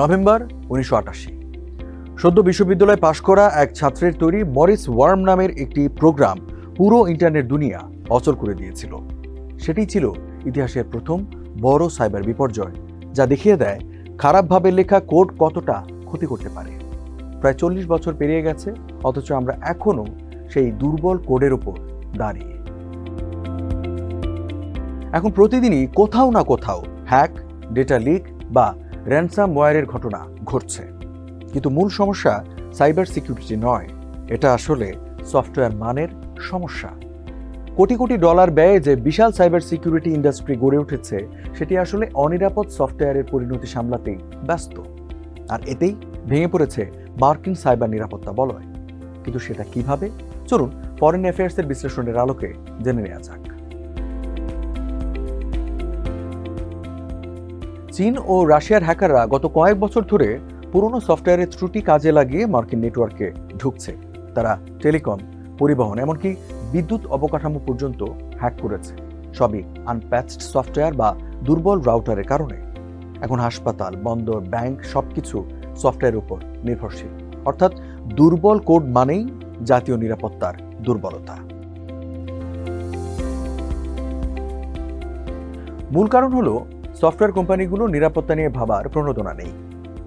November উনিশশো আটাশি। সদ্য বিশ্ববিদ্যালয়ে পাশ করা এক ছাত্রের তৈরি মরিস ওয়ার্ম নামের একটি প্রোগ্রাম পুরো ইন্টারনেট দুনিয়া অচল করে দিয়েছিল। সেটি ছিল ইতিহাসের প্রথম বড় সাইবার বিপর্যয়, যা দেখিয়ে দেয় খারাপভাবে লেখা কোড কতটা ক্ষতি করতে পারে। প্রায় চল্লিশ বছর পেরিয়ে গেছে, অথচ আমরা এখনও সেই দুর্বল কোডের ওপর দাঁড়িয়ে। এখন প্রতিদিনই কোথাও না কোথাও হ্যাক, ডেটা লিক বা র্যানসাম ওয়ারের ঘটনা ঘটছে। কিন্তু মূল সমস্যা সাইবার সিকিউরিটি নয়, এটা আসলে সফটওয়্যার মানের সমস্যা। কোটি কোটি ডলার ব্যয়ে যে বিশাল সাইবার সিকিউরিটি ইন্ডাস্ট্রি গড়ে উঠেছে, সেটি আসলে অনিরাপদ সফটওয়্যারের পরিণতি সামলাতেই ব্যস্ত। আর এতেই ভেঙে পড়েছে মার্কিন সাইবার নিরাপত্তা বলয়। কিন্তু সেটা কীভাবে? চলুন ফরেন অ্যাফেয়ার্সের বিশ্লেষণের আলোকে জেনে নেওয়া যাক। চীন ও রাশিয়ার হ্যাকাররা গত কয়েক বছর ধরে পুরনো সফটওয়্যারের ত্রুটি কাজে লাগিয়ে মার্কিন নেটওয়ার্কে ঢুকছে। তারা টেলিকম, পরিবহন, এমনকি বিদ্যুৎ অবকাঠামো পর্যন্ত হ্যাক করেছে। সবই আনপ্যাচড সফটওয়্যার বা দুর্বল রাউটারের কারণে। এখন হাসপাতাল, বন্দর, ব্যাংক সবকিছু সফটওয়্যারের উপর নির্ভরশীল। অর্থাৎ দুর্বল কোড মানেই জাতীয় নিরাপত্তার দুর্বলতা। মূল কারণ হলো সফটওয়্যার কোম্পানিগুলো নিরাপত্তা নিয়ে ভাবার প্রণোদনা নেই।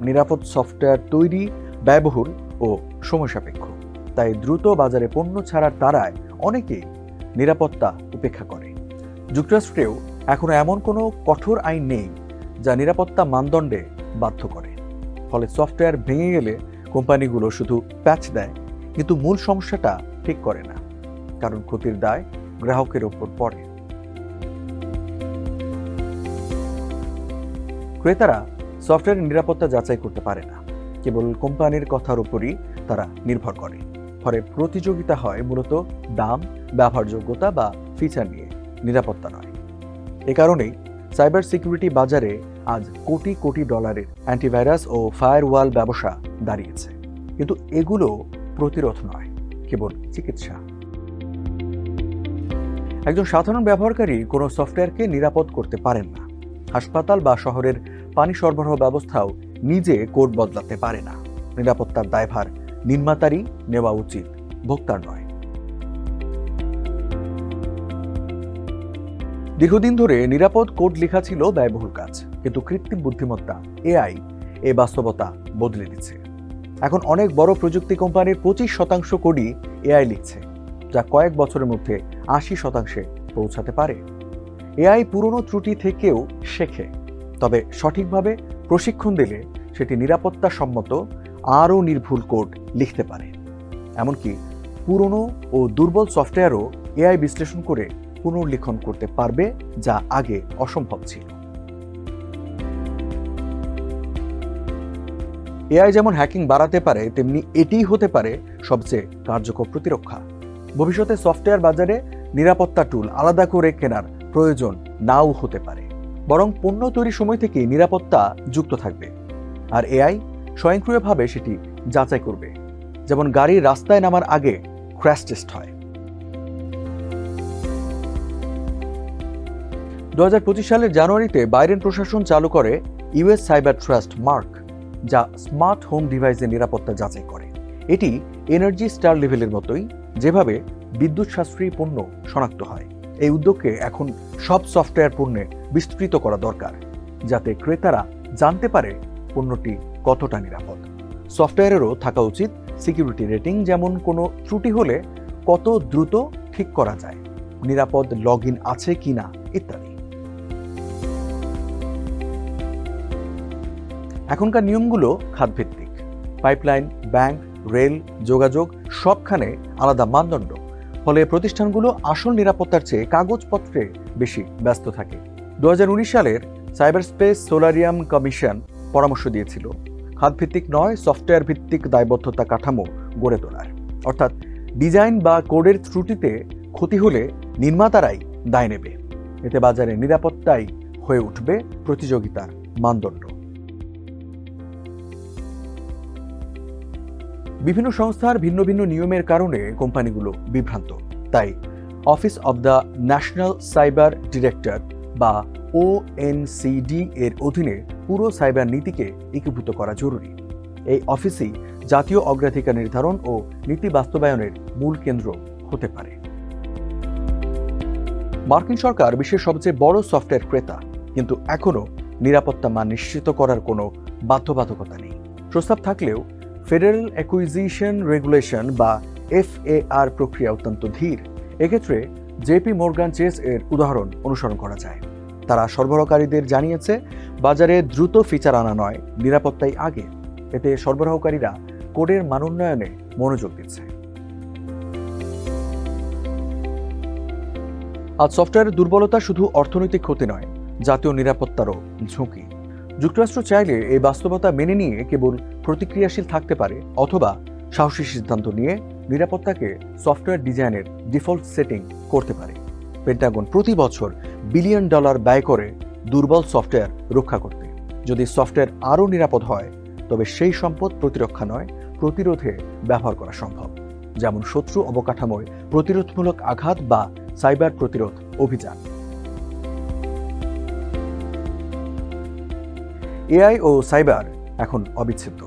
নিরাপদ সফটওয়্যার তৈরি, ব্যয়বহুল ও সময়সাপেক্ষ। তাই দ্রুত বাজারে পণ্য ছাড়ার তারায় অনেকেই নিরাপত্তা উপেক্ষা করে। যুক্তরাষ্ট্রেও এখনও এমন কোনো কঠোর আইন নেই যা নিরাপত্তা মানদণ্ডে বাধ্য করে। ফলে সফটওয়্যার ভেঙে গেলে কোম্পানিগুলো শুধু প্যাচ দেয়, কিন্তু মূল সমস্যাটা ঠিক করে না। কারণ ক্ষতির দায় গ্রাহকের ওপর পড়ে। ক্রেতারা সফটওয়্যার নিরাপত্তা যাচাই করতে পারে না। কেবল কোম্পানির কথার উপরই তারা নির্ভর করে। ফলে প্রতিযোগিতা হয় মূলত দাম, ব্যবহারযোগ্যতা বা ফিচার নিয়ে, নিরাপত্তা নয়। এ কারণেই সাইবার সিকিউরিটি বাজারে আজ কোটি কোটি ডলারের অ্যান্টিভাইরাস ও ফায়ারওয়াল ব্যবসা দাঁড়িয়েছে। কিন্তু এগুলো প্রতিরোধ নয়, কেবল চিকিৎসা। একজন সাধারণ ব্যবহারকারী কোনো সফটওয়্যারকে নিরাপদ করতে পারেন না। হাসপাতাল বা শহরের পানি সরবরাহ ব্যবস্থাও নিজে কোড বদলাতে পারে না। নিরাপত্তার দায়ভার নির্মাতারই নেওয়া উচিত, ভোক্তার নয়। দীর্ঘদিন ধরে নিরাপদ কোড লেখা ছিল ব্যয়বহুল কাজ, কিন্তু কৃত্রিম বুদ্ধিমত্তা, এআই এ বাস্তবতা বদলে দিচ্ছে। এখন অনেক বড় প্রযুক্তি কোম্পানির পঁচিশ শতাংশ কোডই এআই লিখছে, যা কয়েক বছরের মধ্যে আশি শতাংশে পৌঁছাতে পারে। এআই পুরনো ত্রুটি থেকেও শেখে। তবে সঠিকভাবে প্রশিক্ষণ দিলে সেটি নিরাপত্তা সম্মত আরও নির্ভুল কোড লিখতে পারে। এমনকি পুরনো ও দুর্বল সফটওয়্যারও এআই বিশ্লেষণ করে পুনর্লিখন করতে পারবে যা আগে অসম্ভব ছিল। এআই যেমন হ্যাকিং বাড়াতে পারে, তেমনি এটিই হতে পারে সবচেয়ে কার্যকর প্রতিরক্ষা। ভবিষ্যতে সফটওয়্যার বাজারে নিরাপত্তা টুল আলাদা করে কেনার প্রয়োজন নাও হতে পারে। বরং পণ্য তৈরির সময় থেকে নিরাপত্তা যুক্ত থাকবে। আর এআই স্বয়ংক্রিয়ভাবে সেটি যাচাই করবে। যেমন গাড়ির রাস্তায় নামার আগে ক্র্যাশ টেস্ট হয়। দু হাজার পঁচিশ সালের জানুয়ারিতে বাইডেন প্রশাসন চালু করে ইউএস সাইবার ট্রাস্ট মার্ক, যা স্মার্ট হোম ডিভাইসের নিরাপত্তা যাচাই করে। এটি এনার্জি স্টার লেভেলের মতোই, যেভাবে বিদ্যুৎ সাশ্রয়ী পণ্য শনাক্ত হয়। এই উদ্যোগকে এখন সব সফটওয়্যার পণ্যে বিস্তৃত করা দরকার, যাতে ক্রেতারা জানতে পারে পণ্যটি কতটা নিরাপদ। সফটওয়্যারেরও থাকা উচিত সিকিউরিটি রেটিং যেমন কোনো ত্রুটি হলে কত দ্রুত ঠিক করা যায়, নিরাপদ লগ আছে কিনা ইত্যাদি। এখনকার নিয়মগুলো খাতভিত্তিক। পাইপলাইন, ব্যাংক, রেল, যোগাযোগ সবখানে আলাদা মানদণ্ড। ফলে প্রতিষ্ঠানগুলো আসল নিরাপত্তার চেয়ে কাগজপত্রে বেশি ব্যস্ত থাকে। দু হাজার উনিশ সালের সাইবার স্পেস সোলারিয়াম কমিশন পরামর্শ দিয়েছিল। খাতভিত্তিক নয় সফটওয়্যার ভিত্তিক দায়বদ্ধতা কাঠামো গড়ে তোলার। অর্থাৎ ডিজাইন বা কোডের ত্রুটিতে ক্ষতি হলে নির্মাতারাই দায় নেবে। এতে বাজারে নিরাপত্তাই হয়ে উঠবে প্রতিযোগিতার মানদণ্ড। বিভিন্ন সংস্থার ভিন্ন ভিন্ন নিয়মের কারণে কোম্পানিগুলো বিভ্রান্ত। তাই office of the national cyber director বা ওএনসিডি এর অধীনে পুরো সাইবার নীতিকে একীভূত করা জরুরি। এই অফিসই জাতীয় অগ্রাধিকার নির্ধারণ ও নীতি বাস্তবায়নের মূল কেন্দ্র হতে পারে। মার্কিন সরকার বিশ্বের সবচেয়ে বড় সফটওয়্যার ক্রেতা, কিন্তু এখনও নিরাপত্তা মান নিশ্চিত করার কোনো বাধ্যবাধকতা নেই। প্রস্তাব থাকলেও ফেডারেল অ্যাকুইজিশন রেগুলেশন বা এফএআর প্রক্রিয়া অত্যন্ত ধীর। এক্ষেত্রে জেপি মোরগান চেস এর উদাহরণ অনুসরণ করা যায়। তারা সরবরাহকারীদের জানিয়েছে, বাজারে দ্রুত ফিচার আনা নয়, নিরাপত্তাই আগে। এতে সরবরাহকারীরা কোডের মানোন্নয়নে মনোযোগ দিচ্ছে। আজ সফটওয়্যারের দুর্বলতা শুধু অর্থনৈতিক ক্ষতি নয়, জাতীয় নিরাপত্তারও ঝুঁকি। যুক্তরাষ্ট্র চাইলে এই বাস্তবতা মেনে নিয়ে কেবল প্রতিক্রিয়াশীল থাকতে পারে, অথবা সাহসী সিদ্ধান্ত নিয়ে নিরাপত্তাকে সফটওয়্যার ডিজাইনের ডিফল্ট সেটিং করতে পারে। পেন্টাগন প্রতি বছর বিলিয়ন ডলার ব্যয় করে দুর্বল সফটওয়্যার রক্ষা করতে। যদি সফটওয়্যার আরও নিরাপদ হয়, তবে সেই সম্পদ প্রতিরক্ষা নয়, প্রতিরোধে ব্যবহার করা সম্ভব। যেমন শত্রু অবকাঠামোয় প্রতিরোধমূলক আঘাত বা সাইবার প্রতিরোধ অভিযান। এআই ও সাইবার এখন অবিচ্ছেদ্য।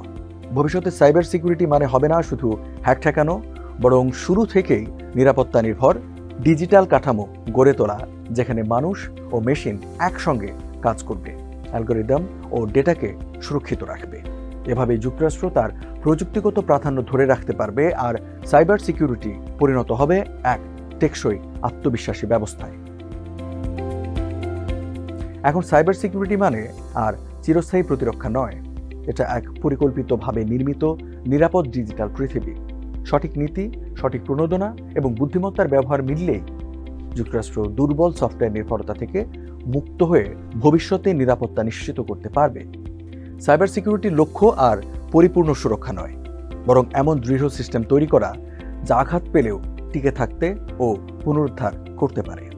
ভবিষ্যতে সাইবার সিকিউরিটি মানে হবে না শুধু হ্যাক ঠেকানো, বরং শুরু থেকেই নিরাপত্তা নির্ভর ডিজিটাল কাঠামো গড়ে তোলা, যেখানে মানুষ ও মেশিন একসঙ্গে কাজ করবে, অ্যালগোরিদম ও ডেটাকে সুরক্ষিত রাখবে। এভাবে যুক্তরাষ্ট্র তার প্রযুক্তিগত প্রাধান্য ধরে রাখতে পারবে আর সাইবার সিকিউরিটি পরিণত হবে এক টেকসই আত্মবিশ্বাসী ব্যবস্থায়। এখন সাইবার সিকিউরিটি মানে আর চিরস্থায়ী প্রতিরক্ষা নয়, এটা এক পরিকল্পিতভাবে নির্মিত, নিরাপদ ডিজিটাল পৃথিবী। সঠিক নীতি, সঠিক প্রণোদনা এবং বুদ্ধিমত্তার ব্যবহার মিললেই যুক্তরাষ্ট্র দুর্বল সফটওয়্যার নির্ভরতা থেকে মুক্ত হয়ে ভবিষ্যতে নিরাপত্তা নিশ্চিত করতে পারবে। সাইবার সিকিউরিটির লক্ষ্য আর পরিপূর্ণ সুরক্ষা নয়, বরং এমন দৃঢ় সিস্টেম তৈরি করা যা আঘাত পেলেও টিকে থাকতে ও পুনরুদ্ধার করতে পারে।